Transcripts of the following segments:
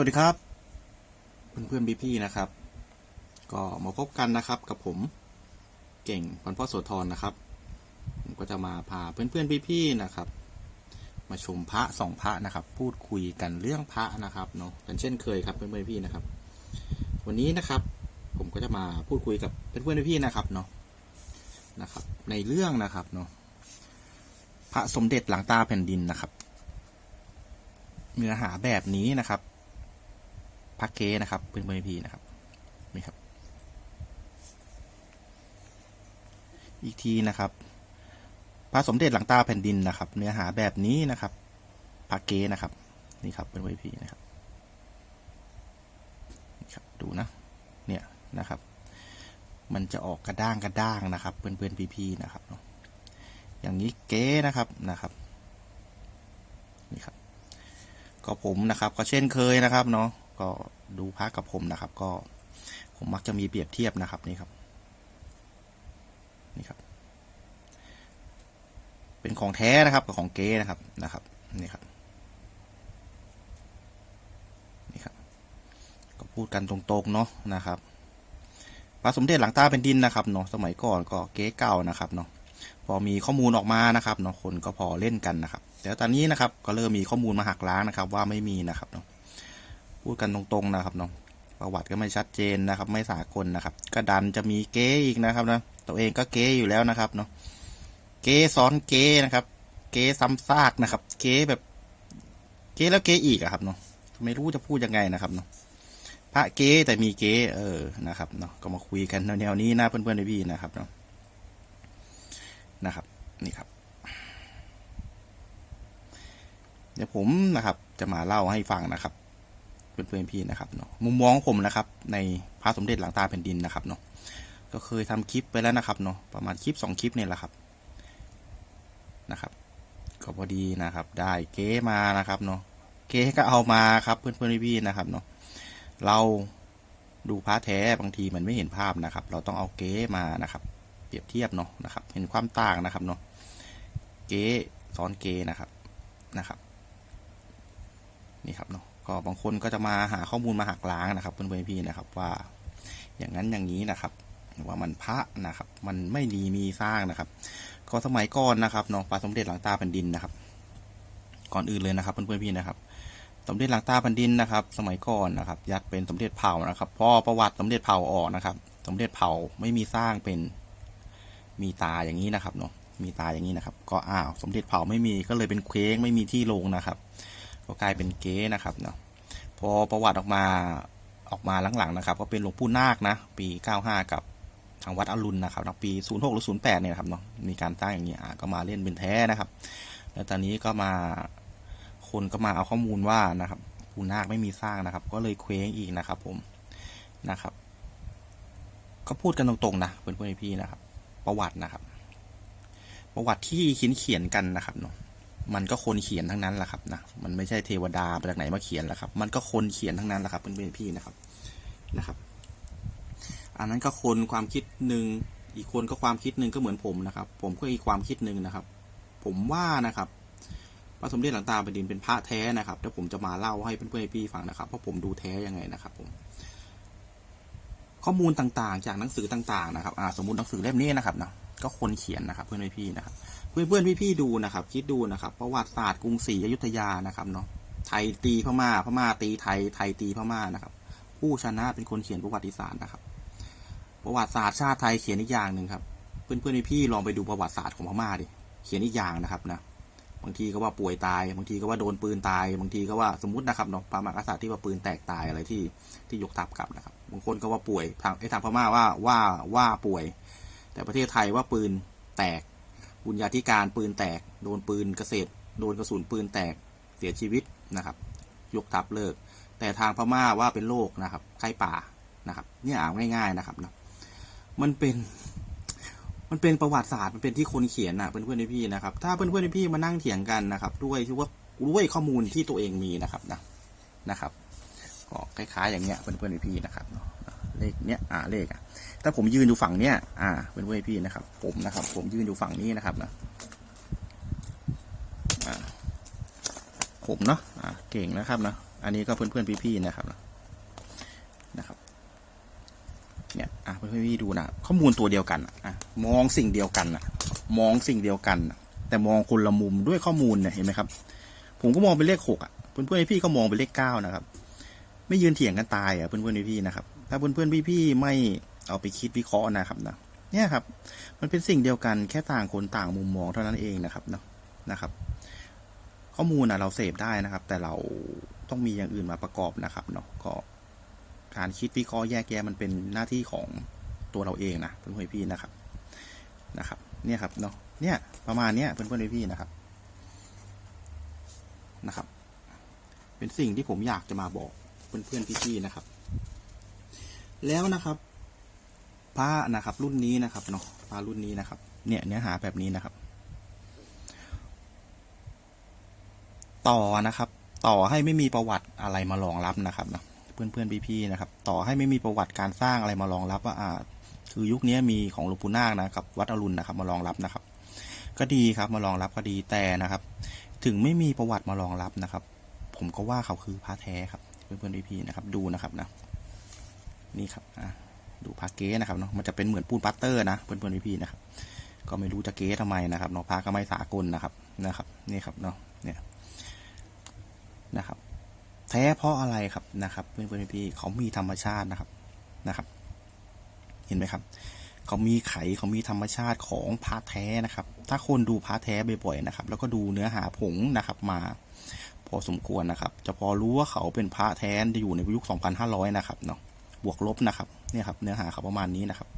วัสดีครับ เพื่อนเพื่อนพี่ๆนะครับ ก็มาพบกันนะครับกับผมเก่งพันพ่อโสธรนะครับ ผมก็จะมาพาเพื่อนเพื่อนๆพี่ๆนะครับ มาชมพระสองพระนะครับ พูดคุยกันเรื่องพระนะครับเนาะกันเช่นเคยครับเพื่อนเพื่อนพี่นะครับ วันนี้นะครับ ผมก็จะมาพูดคุยกับเพื่อนเพื่อนๆพี่ๆนะครับเนาะนะครับ ในเรื่องนะครับเนาะพระสมเด็จหลังตาแผ่นดินนะครับ เนื้อหาแบบนี้นะครับ พักเกนะครับเพื่อนเพื่อนพี่นะครับนี่ครับ อีกทีนะครับพระสมเด็จหลังตาแผ่นดินนะครับ เนื้อหาแบบนี้นะครับพักเกนะครับ นี่ครับเพื่อนเพื่อนพี่นะครับครับดูนะเนี่ยนะครับ มันจะออกกระด้างกระด้างนะครับเพื่อนเพื่อนพี่พี่ๆนะครับ อย่างนี้เก๊นะครับนะครับนี่ครับ ก็ผมนะครับ ก็เช่นเคยนะครับเนาะ ก็ดูพระกับผมนะครับ ก็ผมมักจะมีเปรียบเทียบนะครับนี่ครับนี่ครับ เป็นของแท้นะครับกับของเก๊นะครับนะครับนี่ครับนี่ครับ ก็พูดกันตรงๆเนาะนะครับพระสมเด็จหลังตาเป็นดินนะครับเนาะสมัยก่อนก็เก๊เก่านะครับเนาะพอมีข้อมูลออกมานะครับเนาะคนก็พอเล่นกันนะครับ แต่ตอนนี้นะครับ ก็เริ่มมีข้อมูลมาหักล้างนะครับ ว่าไม่มีนะครับเนาะ พูดกันตรงๆนะครับเนาะประวัติก็ไม่ชัดเจนนะครับ ไม่สากลนะครับก็ดันจะมีเก๊อีกนะครับนะตัวเองก็เก๊อยู่แล้วนะครับเนาะเก๊ซ้อนเก๊นะครับ เก๊ซ้ำซากนะครับ เก๊แบบ เก๊แล้วเก๊อีกอะครับเนาะไม่รู้จะพูดยังไงนะครับเนาะพระเก๊แต่มีเก๊เออนะครับเนาะก็มาคุยกันแนวนี้นะเพื่อนๆพี่นะครับเนาะนะครับ นี่ครับ เดี๋ยวผมนะครับ จะมาเล่าให้ฟังนะครับ เพื่อนๆพี่นะครับเนาะมุมมองของผมนะครับ ในพระสมเด็จหลังตาแผ่นดินนะครับเนาะก็เคยทำคลิปไปแล้วนะครับเนาะประมาณคลิปสองคลิปเนี่ยแหละครับนะครับ ก็พอดีนะครับ ได้เก๊มานะครับเนาะเก๊ก็เอามาครับเพื่อนๆพี่ๆนะครับเนาะเราดูพระแท้บางทีมันไม่เห็นภาพนะครับ เราต้องเอาเก๊มานะครับ เปรียบเทียบเนาะนะครับ เห็นความต่างนะครับเนาะเก๊ซ้อนเก๊นะครับนะครับ นี่ครับเนาะ ก็บางคนก็จะมาหาข้อมูลมาหักล้างนะครับเพื่อนๆพี่นะครับว่า อย่างนั้นอย่างนี้นะครับว่ามันพระนะครับ มันไม่ดีมีสร้างนะครับ ก็สมัยก่อนนะครับเนาะพระสมเด็จหลังตาแผ่นดินนะครับ ก่อนอื่นเลยนะครับเพื่อนๆพี่นะครับ สมเด็จหลังตาแผ่นดินนะครับ สมัยก่อนนะครับ ยักเป็นสมเด็จเผ่านะครับพอประวัติสมเด็จเผ่าออกนะครับ สมเด็จเผ่าไม่มีสร้างเป็นมีตาอย่างนี้นะครับเนาะมีตาอย่างนี้นะครับ ก็อ้าวสมเด็จเผ่าไม่มีก็เลยเป็นเคว้งไม่มีที่ลงนะครับ ก็กลายเป็นเก๊นะครับเนาะพอประวัติออกมาออกมาหลังๆนะครับ ก็เป็นหลวงปู่นาคนะ ปี 95 กับทางวัดอรุณนะครับปี 06 หรือ 08 เนี่ยครับเนาะมีการตั้งอย่างนี้อะก็มาเล่นเป็นแท้นะครับ แล้วตอนนี้ก็มาคนก็มาเอาข้อมูลว่านะครับปู่นาคไม่มีสร้างนะครับ ก็เลยเคว้งอีกนะครับ ผมนะครับ ก็พูดกันตรงๆนะเพื่อนๆพี่นะครับ ประวัตินะครับ ประวัติที่เขียนเขียนกันนะครับเนาะ มันก็คนเขียนทั้งนั้นแหละครับนะมันไม่ใช่เทวดามาจากไหนมาเขียนแหละครับ มันก็คนเขียนทั้งนั้นแหละครับเพื่อนๆพี่นะครับนะครับ อันนั้นก็คนความคิดหนึ่งอีกคนก็ความคิดหนึ่งก็เหมือนผมนะครับ ผมก็อีกความคิดหนึ่งนะครับ ผมว่านะครับพระสมเด็จหลังตาแผ่นดินเป็นพระแท้นะครับเดี๋ยวผมจะมาเล่าให้เพื่อนๆพี่ฟังนะครับเพราะผมดูแท้ยังไงนะครับ ผม ข้อมูลต่างๆ จากหนังสือต่างๆ นะครับ อ่า สมมติหนังสือเล่มนี้นะครับนะก็คนเขียนนะครับ เพื่อนๆพี่นะครับ เพื่อนๆพี่ๆดูนะครับ คิดดูนะครับประวัติศาสตร์กรุงศรีอยุธยานะครับเนาะไทยตีพม่าพม่าตีไทยไทยตีพม่านะครับ ผู้ชนะเป็นคนเขียนประวัติศาสตร์นะครับ ประวัติศาสตร์ชาติไทยเขียนอีกอย่างหนึ่งครับเพื่อนเพื่อนๆพี่ๆลองไปดูประวัติศาสตร์ของพม่าดิเขียนอีกอย่างนะครับนะบางทีก็ว่าป่วยตาย บางทีก็ว่าโดนปืนตาย บางทีก็ว่าสมมตินะครับเนาะพระมหากษัตริย์ที่ว่าปืนแตกตายอะไรที่ที่ยกทัพกลับนะครับบางคนก็ว่าป่วยทางไอ้ทางพม่าว่าว่าว่าป่วย แต่ประเทศไทยว่าปืนแตก บุญญาธิการปืนแตก โดนปืนเกษตร โดนกระสุนปืนแตกเสียชีวิตนะครับ ยกทัพเลิก แต่ทางพม่าว่าเป็นโรคนะครับไข้ป่านะครับ เนี่ยอ่านง่ายๆนะครับนะมันเป็น มันเป็นประวัติศาสตร์มันเป็นที่คนเขียนนะเพื่อนๆพี่ๆนะครับ ถ้าเพื่อนๆพี่ๆมานั่งเถียงกันนะครับ ด้วยที่ว่าด้วยข้อมูลที่ตัวเองมีนะครับนะนะครับก็คล้ายๆอย่างเงี้ยเพื่อนๆพี่นะครับเนาะ เลขเนี้ยอ่าเลขอะถ้าผมยืนอยู่ฝั่งเนี้ยอ่าเป็นเพื่อนพี่นะครับ ผมนะครับ ผมยืนอยู่ฝั่งนี้นะครับนะอ่าผมเนาะอ่าเก่งนะครับนะอันนี้ก็เพื่อนๆพี่ๆนะครับนะครับเนี่ยอะเพื่อนๆพี่ๆดูนะข้อมูลตัวเดียวกันอะมองสิ่งเดียวกันอะมองสิ่งเดียวกัน แต่มองคนละมุมด้วยข้อมูลเนี่ยเห็นไหมครับ ผมก็มองเป็นเลขหกอะเพื่อนๆพี่ๆก็มองเป็นเลขเก้านะครับ ไม่ยืนเถียงกันตายอะเพื่อนๆพี่ๆนะครับ ถ้าเพื่อนๆพี่ๆไม่เอาไปคิดวิเคราะห์นะครับนะเนี่ยครับ มันเป็นสิ่งเดียวกันแค่ต่างคนต่างมุมมองเท่านั้นเองนะครับเนาะนะครับ ข้อมูลนะเราเสพได้นะครับ แต่เราต้องมีอย่างอื่นมาประกอบนะครับเนาะก็การคิดวิเคราะห์แยกแยะมันเป็นหน้าที่ของตัวเราเองนะเพื่อนๆพี่นะครับนะครับ เนี่ยครับเนาะเนี่ยประมาณเนี้ยเพื่อนๆพี่ๆนะครับนะครับ เป็นสิ่งที่ผมอยากจะมาบอกเพื่อนๆพี่ๆนะครับ แล้วนะครับพระนะครับ รุ่นนี้นะครับเนาะพระรุ่นนี้นะครับ เนี่ยเนื้อหาแบบนี้นะครับ ต่อนะครับ ต่อให้ไม่มีประวัติอะไรมารองรับนะครับนะเพื่อนเพื่อนๆพี่ๆนะครับ ต่อให้ไม่มีประวัติการสร้างอะไรมารองรับว่าอ่า คือยุคนี้มีของหลวงปู่นาคนะครับ วัดอรุณนะครับ มารองรับนะครับ ก็ดีครับมารองรับก็ดีแต่นะครับ ถึงไม่มีประวัติมารองรับนะครับ ผมก็ว่าเขาคือพระแท้ครับ เพื่อนเพื่อนๆพี่ๆนะครับ ดูนะครับนะ นี่ครับอะดูพระเก๊นะครับเนาะมันจะเป็นเหมือนปูนปัตเตอร์นะเพื่อนเพื่อนๆพี่ๆนะครับก็ไม่รู้จะเก๊ทำไมนะครับเนาะพระก็ไม่สากลนะครับนะครับนี่ครับเนาะเนี่ยนะครับแท้เพราะอะไรครับนะครับ เพื่อนเพื่อนพี่ๆเขามีธรรมชาตินะครับนะครับ เห็นไหมครับเขามีไขเขามีธรรมชาติของพระแท้นะครับ ถ้าคนดูพระแท้บ่อยๆนะครับ แล้วก็ดูเนื้อหาผงนะครับมาพอสมควรนะครับ จะพอรู้ว่าเขาเป็นพระแท้ที่อยู่ในยุค 2,500 นะครับเนาะ บวกลบนะครับเนี่ยครับเนื้อหาเขาประมาณนี้นะครับ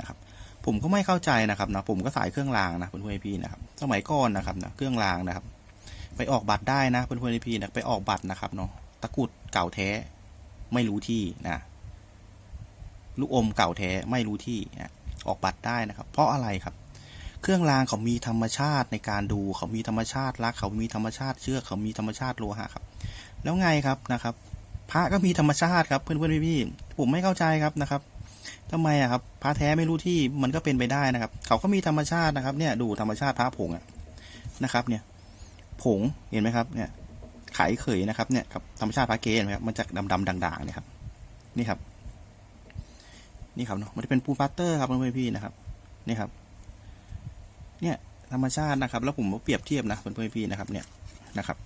นะครับ ผมก็ไม่เข้าใจนะครับนะผมก็สายเครื่องรางนะเพื่อนๆพี่ๆนะครับสมัยก่อนนะครับนะเครื่องรางนะครับ ไปออกบัตรได้นะเพื่อนๆพี่ๆนะไปออกบัตรนะครับเนาะตะกุดเก่าแท้ไม่รู้ที่นะลูกอมเก่าแท้ไม่รู้ที่นะออกบัตรได้นะครับ เพราะอะไรครับ เครื่องรางเขามีธรรมชาติในการดูเขามีธรรมชาติรักเขามีธรรมชาติเชื่อเขามีธรรมชาติโลหะครับ แล้วไงครับนะครับ พระก็มีธรรมชาติครับเพื่อนๆพี่ๆผมไม่เข้าใจครับนะครับทำไมอะครับพระแท้ไม่รู้ที่มันก็เป็นไปได้นะครับ เขาก็มีธรรมชาตินะครับ เนี่ยดูธรรมชาติพระผงอะนะครับ เนี่ย ผงเห็นไหมครับ เนี่ยไขเขยนะครับเนี่ยกับธรรมชาติพระเกศนะครับมันจะดำๆด่างๆเนี่ยครับ นี่ครับ นี่ครับเนาะมันจะเป็นปูนปัตเตอร์ครับเพื่อนๆพี่ๆนะครับ นี่ครับ เนี่ยธรรมชาตินะครับ แล้วผมเปรียบเทียบนะเพื่อนๆพี่ๆนะครับ เนี่ยนะครับ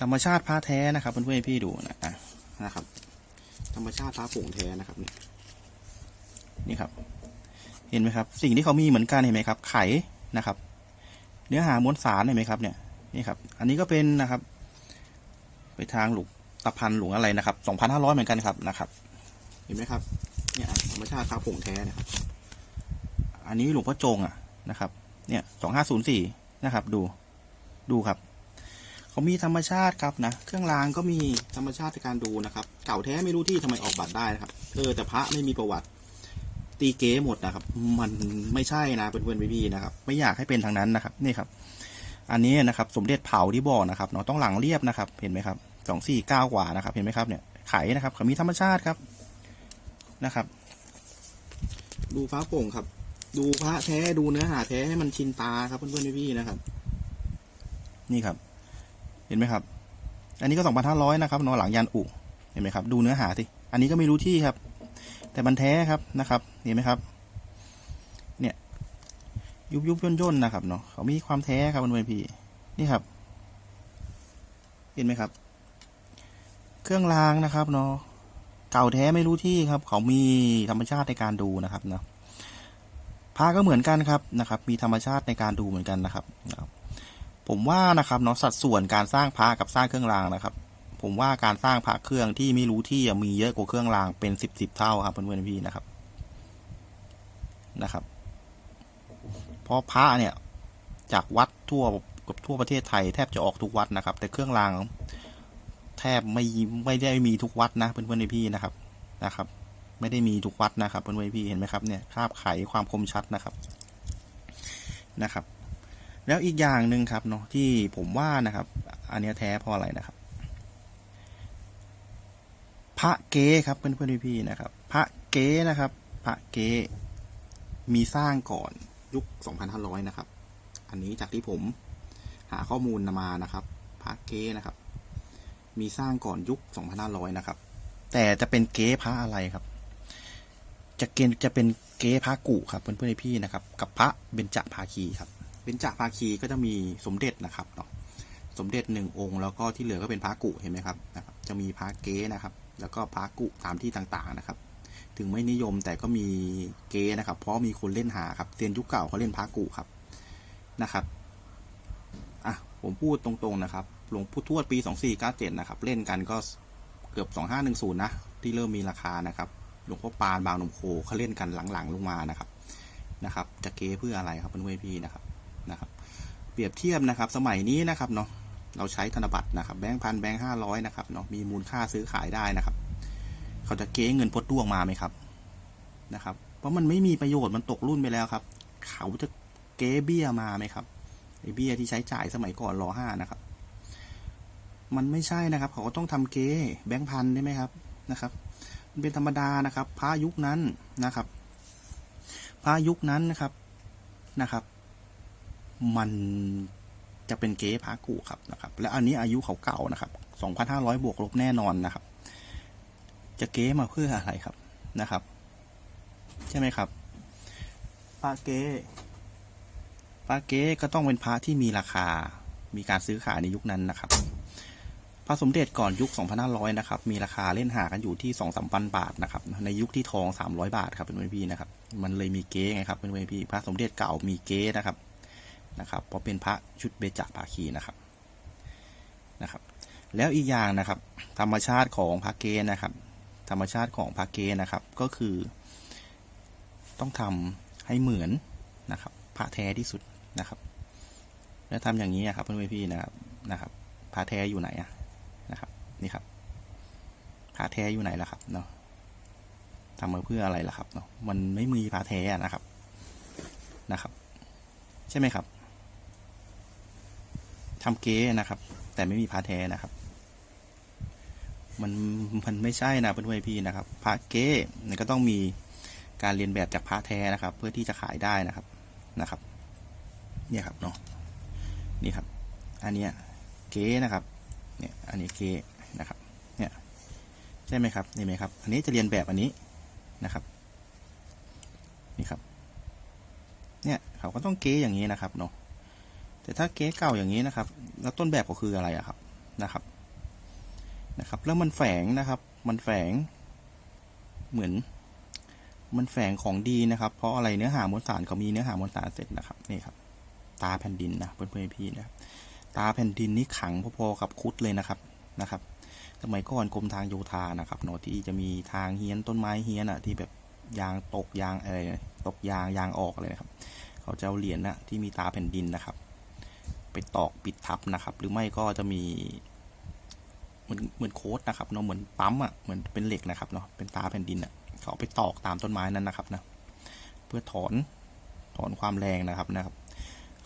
ธรรมชาติพระแท้นะครับเพื่อนๆพี่ดูนะ นะครับ ธรรมชาติพระผงแท้นะครับเนี่ยนี่ครับ เห็นไหมครับ สิ่งที่เขามีเหมือนกันเห็นไหมครับ ไข่นะครับ เนื้อหามวลสารเห็นไหมครับ เนี่ยนี่ครับ อันนี้ก็เป็นนะครับ ไปทางหลวงตะพันหลวงอะไรนะครับสองพันห้าร้อยเหมือนกันครับนะครับ เห็นไหมครับ เนี่ยธรรมชาติพระผงแท้นะครับ อันนี้หลวงพ่อจงอะนะครับ เนี่ยสองห้าศูนย์สี่นะครับ ดูดูครับ เขามีธรรมชาติครับนะ เครื่องรางก็มีธรรมชาติในการดูนะครับ เก่าแท้ไม่รู้ที่ทำไมออกบัตรได้นะครับ เออแต่พระไม่มีประวัติ ตีเก๋หมดนะครับ มันไม่ใช่นะเพื่อนๆพี่ๆนะครับ ไม่อยากให้เป็นทางนั้นนะครับ นี่ครับ อันนี้นะครับ สมเด็จเผาที่บอกนะครับเนาะต้องหลังเรียบนะครับ เห็นไหมครับสองสี่เก้ากว่านะครับ เห็นไหมครับเนี่ยไขนะครับเขามีธรรมชาติครับนะครับ ดูฟ้าโป่งครับ ดูพระแท้ดูเนื้อหาแท้ให้มันชินตาครับเพื่อนๆพี่ๆนะครับ นี่ครับ เห็นไหมครับ อันนี้ก็สองพันห้าร้อยนะครับเนอะหลังยันอุเห็นไหมครับ ดูเนื้อหาสิอันนี้ก็ไม่รู้ที่ครับ แต่มันแท้ครับนะครับ เห็นไหมครับ เนี่ย ยุบยุบย่นย่นนะครับเนาะเขามีความแท้ครับเพื่อนๆพี่นี่ครับ เห็นไหมครับ เครื่องรางนะครับเนาะเก่าแท้ไม่รู้ที่ครับ เขามีธรรมชาติในการดูนะครับเนาะพระก็เหมือนกันครับนะครับ มีธรรมชาติในการดูเหมือนกันนะครับ ผมว่านะครับเนาะสัดส่วนการสร้างพระกับสร้างเครื่องรางนะครับ ผมว่าการสร้างพระเครื่องที่ไม่รู้ที่มีเยอะกว่าเครื่องรางเป็นสิบสิบเท่าครับเพื่อนๆพี่นะครับนะครับเพราะพระเนี่ยจากวัดทั่วกับทั่วประเทศไทยแทบจะออกทุกวัดนะครับ แต่เครื่องรางแทบไม่ไม่ได้มีทุกวัดนะเพื่อนๆพี่นะครับนะครับ ไม่ได้มีทุกวัดนะครับเพื่อนๆพี่เห็นไหมครับเนี่ยคราบไขความคมชัดนะครับนะครับ แล้วอีกอย่างหนึ่งครับเนาะที่ผมว่านะครับ อันนี้แท้เพราะอะไรนะครับ พระเก๊ครับเพื่อนเพื่อนพี่ๆนะครับ พระเก๊นะครับ พระเก๊มีสร้างก่อนยุค 2,500 นะครับ อันนี้จากที่ผมหาข้อมูลมานะครับ พระเก๊นะครับ มีสร้างก่อนยุค 2500 นะครับ แต่จะเป็นเก๊พระอะไรครับ จะเกณฑ์จะเป็นเก๊พระกุครับเพื่อนๆพี่ๆนะครับ กับพระเบญจภาคีครับ เบญจภาคีก็จะมีสมเด็จนะครับเนาะสมเด็จหนึ่งองค์ แล้วก็ที่เหลือก็เป็นพระกุเห็นไหมครับนะครับ จะมีพระเก๊นะครับ แล้วก็พระกุตามที่ต่างๆนะครับ ถึงไม่นิยมแต่ก็มีเก๊นะครับ เพราะมีคนเล่นหาครับเซียนยุคเก่าเขาเล่นพระกุครับนะครับอะผมพูดตรงๆนะครับหลวงพุททวดปี 2497 นะครับ เล่นกันก็เกือบ 2510 นะ ที่เริ่มมีราคานะครับ หลวงพ่อปานบางหนมโคเขาเล่นกันหลังๆ ลงมานะครับ นะครับ จะเก๊เพื่ออะไรครับเพื่อนๆพี่นะครับ นะครับ เปรียบเทียบนะครับ สมัยนี้นะครับเนาะเราใช้ธนบัตรนะครับแบงค์พันแบงค์ห้าร้อยนะครับเนาะมีมูลค่าซื้อขายได้นะครับ เขาจะเก๊เงินพดด้วงมาไหมครับนะครับ เพราะมันไม่มีประโยชน์มันตกรุ่นไปแล้วครับ เขาจะเก๊เบี้ยมาไหมครับไอเบี้ยที่ใช้จ่ายสมัยก่อนรอห้านะครับ มันไม่ใช่นะครับ เขาก็ต้องทำเก๊แบงค์พันได้ไหมครับนะครับ มันเป็นธรรมดานะครับพระยุคนั้นนะครับพระยุคนั้นนะครับนะครับ มันจะเป็นเก๊พระกูครับนะครับ และอันนี้อายุเขาเก่านะครับ 2,500 บวกลบแน่นอนนะครับ จะเก๊มาเพื่ออะไรครับนะครับ ใช่ไหมครับพระเก๊พระเก๊ก็ต้องเป็นพระที่มีราคา มีการซื้อขายในยุคนั้นนะครับพระสมเด็จก่อนยุค 2,500 นะครับ มีราคาเล่นหากันอยู่ที่ 2 3พันบาทนะครับ ในยุคที่ทอง 300 บาทครับเป็นเพื่อนพี่นะครับ มันเลยมีเก๊ไงครับเป็นเพื่อนพี่พระสมเด็จเก่ามีเก๊นะครับ นะครับ เพราะเป็นพระชุดเบญจภาคีนะครับนะครับ แล้วอีกอย่างนะครับ ธรรมชาติของพระเก๊นะครับ ธรรมชาติของพระเก๊นะครับก็คือ ต้องทำให้เหมือนนะครับ พระแท้ที่สุดนะครับ แล้วทำอย่างนี้อะครับเพื่อนพี่นะครับนะครับพระแท้อยู่ไหนอะนะครับ นี่ครับพระแท้อยู่ไหนล่ะครับเนาะทำมาเพื่ออะไรล่ะครับเนาะมันไม่มีพระแท้นะครับนะครับ ใช่ไหมครับ ทำเก๊นะครับ แต่ไม่มีพระแท้นะครับ มันมันไม่ใช่นะเพื่อนๆพี่นะครับพระเก๊มันก็ต้องมีการเรียนแบบจากพระแท้นะครับ เพื่อที่จะขายได้นะครับนะครับ เนี่ยครับเนาะนี่ครับ อันเนี้ยเก๊นะครับ เนี่ยอันนี้เก๊นะครับ เนี่ยใช่ไหมครับนี่ไหมครับ อันนี้จะเรียนแบบอันนี้นะครับ นี่ครับ เนี่ยเขาก็ต้องเก๊อย่างนี้นะครับเนาะ แต่ถ้าเก๊เก่าอย่างนี้นะครับ แล้วต้นแบบก็คืออะไรอะครับนะครับนะครับ แล้วมันแฝงนะครับ มันแฝง เหมือน มันแฝงของดีนะครับ เพราะอะไรเนื้อหามวลสารเขามีเนื้อหามวลสารเสร็จนะครับนี่ครับ ตาแผ่นดินนะเพื่อนๆพี่นะครับตาแผ่นดินนี่ขังพอๆกับคุดเลยนะครับนะครับสมัยก่อนกรมทางโยธานะครับเนาะที่จะมีทางเฮียนต้นไม้เฮียนอะที่แบบยางตกยางอะไรตกยางยางออกเลยนะครับ เขาจะเอาเหรียญนะที่มีตาแผ่นดินนะครับ ไปตอกปิดทับนะครับ หรือไม่ก็จะมีเหมือนเหมือนโค้ดนะครับเนาะเหมือนปั๊มอะเหมือนเป็นเหล็กนะครับเนาะเป็นตาแผ่นดินอะเขาเอาไปตอกตามต้นไม้นั้นนะครับนะเพื่อถอนถอนความแรงนะครับนะครับ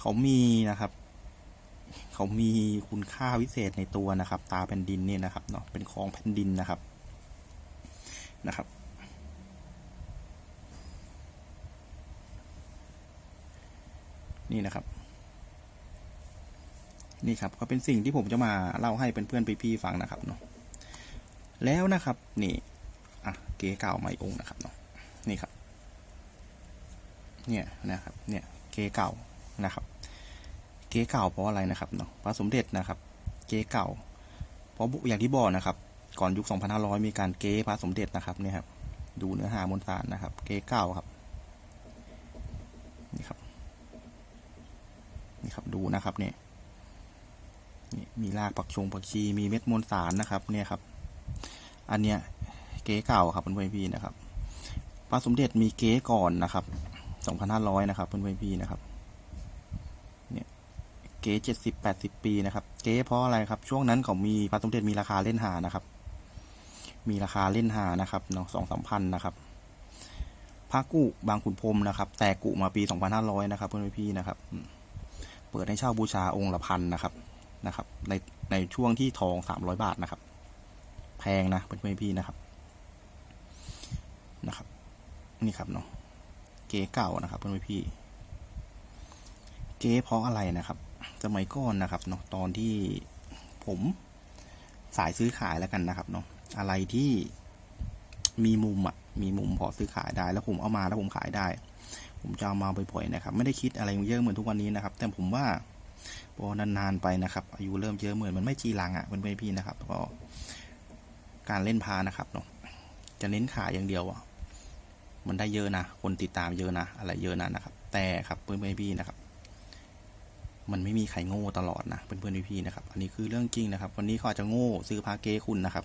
เขามีนะครับ เขามีคุณค่าวิเศษในตัวนะครับ ตาแผ่นดินเนี่ยนะครับเนาะเป็นของแผ่นดินนะครับนะครับนี่นะครับ นี่ครับก็เป็นสิ่งที่ผมจะมาเล่าให้เพื่อนๆพี่ๆฟังนะครับเนาะแล้วนะครับนี่อะเก๋เก่าใหม่องค์นะครับเนาะนี่ครับ เนี่ยนะครับ เนี่ยเก๋เก่านะครับ เก๊เก่าเพราะอะไรนะครับเนาะพระสมเด็จนะครับ เก๊เก่า เพราะอย่างที่บอกนะครับ ก่อนยุค 2500 มีการเก๊พระสมเด็จนะครับเนี่ยครับดูเนื้อหามวลสารนะครับ เก๊เก่าครับนี่ครับนี่ครับดูนะครับเนี่ย นี่มีรากผักชงผักชีมีเม็ดมวลสารนะครับเนี่ยครับ อันเนี้ยเก๊เก่าครับเพื่อนพี่นะครับพระสมเด็จมีเก๊ก่อนนะครับ2,500นะครับเพื่อนๆพี่นะครับเนี่ยเก๊เจ็ดสิบแปดสิบปีนะครับ เก๊เพราะอะไรครับ ช่วงนั้นเขามีพระสมเด็จมีราคาเล่นหานะครับ มีราคาเล่นหานะครับเนาะสองสามพันนะครับพระกุบางขุนพรมนะครับ แต่กุมาปีสองพันห้าร้อยนะครับ เพื่อนพี่นะครับ เปิดให้เช่าบูชาองค์ละพันนะครับ นะครับ ในในช่วงที่ทองสามร้อยบาทนะครับ แพงนะเพื่อนพี่นะครับนะครับ นี่ครับเนาะเก๊เก่านะครับ เพื่อนพี่เก๊เพราะอะไรนะครับสมัยก่อนนะครับเนาะตอนที่ผมสายซื้อขายแล้วกันนะครับเนาะอะไรที่มีมุมอะมีมุมพอซื้อขายได้ แล้วผมเอามาแล้วผมขายได้ ผมจะเอามาบ่อยๆนะครับ ไม่ได้คิดอะไรเยอะเหมือนทุกวันนี้นะครับ แต่ผมว่า พอนานๆไปนะครับ อายุเริ่มเยอะเหมือนมันไม่จีรังอะเป็นๆพี่นะครับก็การเล่นพานะครับเนาะจะเน้นขายอย่างเดียวอะมันได้เยอะนะคนติดตามเยอะนะอะไรเยอะนะนะครับ แต่ครับเพื่อนๆพี่นะครับ มันไม่มีใครโง่ตลอดนะเพื่อนๆพี่นะครับ อันนี้คือเรื่องจริงนะครับวันนี้เขาอาจจะโง่ซื้อพาเก้คุณนะครับ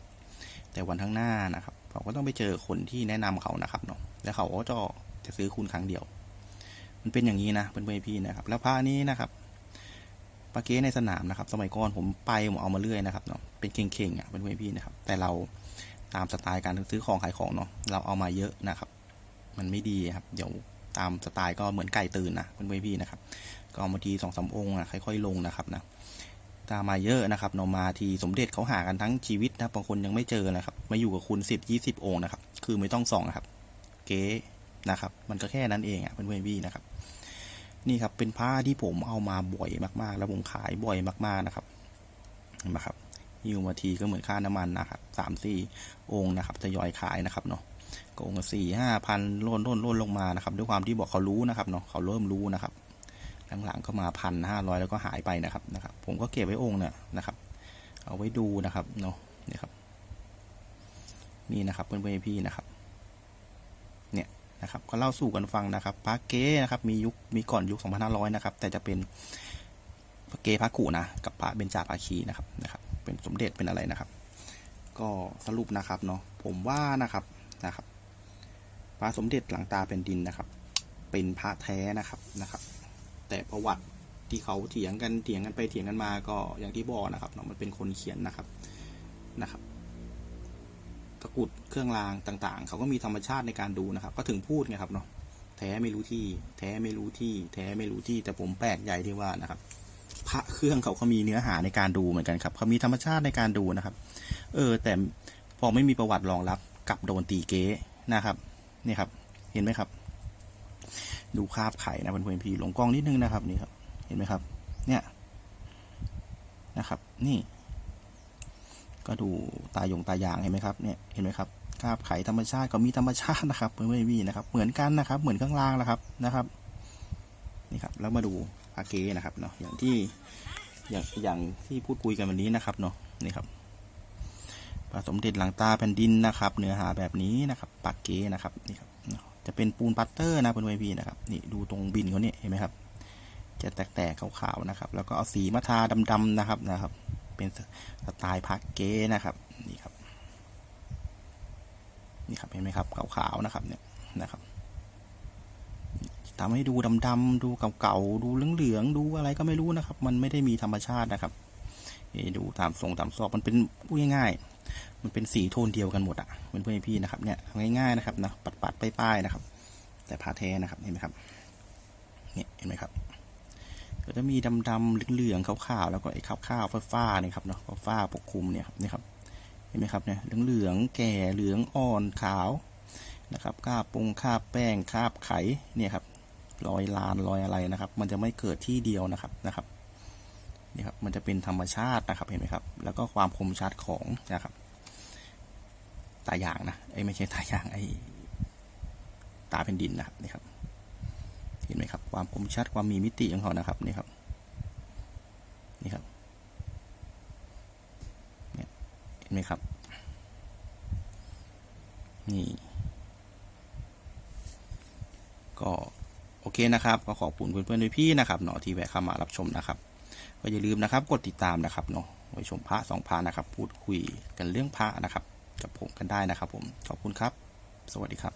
แต่วันข้างหน้านะครับเขาก็ต้องไปเจอคนที่แนะนำเขานะครับเนาะแล้วเขาก็จะจะซื้อคุณครั้งเดียว มันเป็นอย่างนี้นะเพื่อนๆพี่นะครับ แล้วพานี้นะครับ ปาเก้ในสนามนะครับ สมัยก่อนผมไปผมเอามาเรื่อยนะครับเนาะเป็นเข่งๆอะเพื่อนพี่นะครับ แต่เราตามสไตล์การซื้อของขายของเนาะเราเอามาเยอะนะครับ มันไม่ดีครับ เดี๋ยวตามสไตล์ก็เหมือนไก่ตื่นนะเพื่อนพี่นะครับ ก็เอามาทีสองสามองค์นะค่อยๆลงนะครับนะตามมาเยอะนะครับเนาะมาทีสมเด็จเขาหากันทั้งชีวิตนะบางคนยังไม่เจอนะครับ มาอยู่กับคุณสิบยี่สิบองค์นะครับ คือไม่ต้องส่องนะครับ เก๊นะครับ มันก็แค่นั้นเองอะเพื่อนๆพี่นะครับ นี่ครับเป็นผ้าที่ผมเอามาบ่อยมากๆ แล้วผมขายบ่อยมากๆนะครับเห็นไหมครับยิวมาทีก็เหมือนค่าน้ำมันนะครับสามสี่องค์นะครับทยอยขายนะครับเนาะก็องค์สี่ห้าพันล่นล่นล่นลงมานะครับ ด้วยความที่บอกเขารู้นะครับเนาะเขาเริ่มรู้นะครับหลังๆก็มาพันห้าร้อยแล้วก็หายไปนะครับนะครับ ผมก็เก็บไว้องค์เนี่ยนะครับ เอาไว้ดูนะครับเนาะนี่ครับ นี่นะครับเพื่อนๆพี่นะครับ นะครับก็เล่าสู่กันฟังนะครับพระเก้นะครับมียุคมีก่อนยุค 2500 นะครับ แต่จะเป็นพระเก้พระกูนะกับพระเบญจาภาคีนะครับนะครับ เป็นสมเด็จเป็นอะไรนะครับ ก็สรุปนะครับเนาะผมว่านะครับนะครับพระสมเด็จหลังตาเป็นดินนะครับ เป็นพระแท้นะครับนะครับ แต่ประวัติที่เขาเถียงกันเถียงกันไปเถียงกันมาก็อย่างที่บอกนะครับเนาะมันเป็นคนเขียนนะครับนะครับ ตะกุดเครื่องรางต่างๆ เขาก็มีธรรมชาติในการดูนะครับ ก็ถึงพูดไงครับเนาะแท้ไม่รู้ที่ แท้ไม่รู้ที่ แท้ไม่รู้ที่ แต่ผมแปลกใหญ่ที่ว่านะครับ พระเครื่องเขาก็มีเนื้อหาในการดูเหมือนกันครับเขามีธรรมชาติในการดูนะครับ เออ แต่พอไม่มีประวัติรองรับกลับโดนตีเก๊นะครับนี่ครับ เห็นไหมครับ ดูคาบไข่นะเพื่อนๆพี่ลงกล้องนิดนึงนะครับนี่ครับ เห็นไหมครับ เนี่ยนะครับ นี่ ก็ดูตายงตายางเห็นไหมครับเนี่ยเห็นไหมครับคาบไข่ธรรมชาติก็มีธรรมชาตินะครับเพื่อนๆพี่นะครับ เหมือนกันนะครับ เหมือนข้างล่างนะครับนะครับนี่ครับแล้วมาดูพาเกนะครับเนาะอย่างที่อย่างอย่างที่พูดคุยกันวันนี้นะครับเนาะนี่ครับพระสมเด็จหลังตาแผ่นดินนะครับ เนื้อหาแบบนี้นะครับปากเกนะครับนี่ครับจะเป็นปูนปัตเตอร์นะเพื่อนๆพี่นะครับนี่ดูตรงบินเขาเนี่ยเห็นไหมครับ จะแตกๆขาวๆนะครับ แล้วก็เอาสีมาทาดำๆนะครับนะครับ เป็นสไตล์พักเก้นะครับนี่ครับนี่ครับเห็นไหมครับขาวๆนะครับเนี่ยนะครับทำให้ดูดำๆดูเก่าๆดูเหลืองๆดูอะไรก็ไม่รู้นะครับ มันไม่ได้มีธรรมชาตินะครับดูตามทรงตามซอกมันเป็นพูดง่ายๆมันเป็นสีโทนเดียวกันหมดอะเพื่อนๆพี่นะครับเนี่ยง่ายๆนะครับนะปัดๆป้ายๆนะครับ แต่ผ้าแท้นะครับเห็นไหมครับเนี่ยเห็นไหมครับ ก็จะมีดำๆเหลืองๆขาวๆแล้วก็ไอ้ขาวๆฟ้าๆเนี่ยครับเนาะฟ้าปกคลุมเนี่ยครับนี่ครับเห็นไหมครับเนี่ยเหลืองๆแก่เหลืองอ่อนขาวนะครับคาบปงคาบแป้งคาบไข่เนี่ยครับรอยลานรอยอะไรนะครับ มันจะไม่เกิดที่เดียวนะครับนะครับนี่ครับมันจะเป็นธรรมชาตินะครับเห็นไหมครับ แล้วก็ความคมชัดของนะครับตาอย่างนะไอ้ไม่ใช่ตาอย่างไอ้ตาเป็นดินนะครับนี่ครับ เห็นไหมครับ ความคมชัดความมีมิติของเขานะครับนี่ครับนี่ครับเห็นไหมครับ นี่ ก็โอเคนะครับก็ขอบคุณเพื่อนๆด้วยพี่นะครับเนาะที่แวะเข้ามารับชมนะครับ ก็อย่าลืมนะครับ กดติดตามนะครับเนาะไว้ชมพระสองพระนะครับ พูดคุยกันเรื่องพระนะครับ กับผมกันได้นะครับ ผมขอบคุณครับ สวัสดีครับ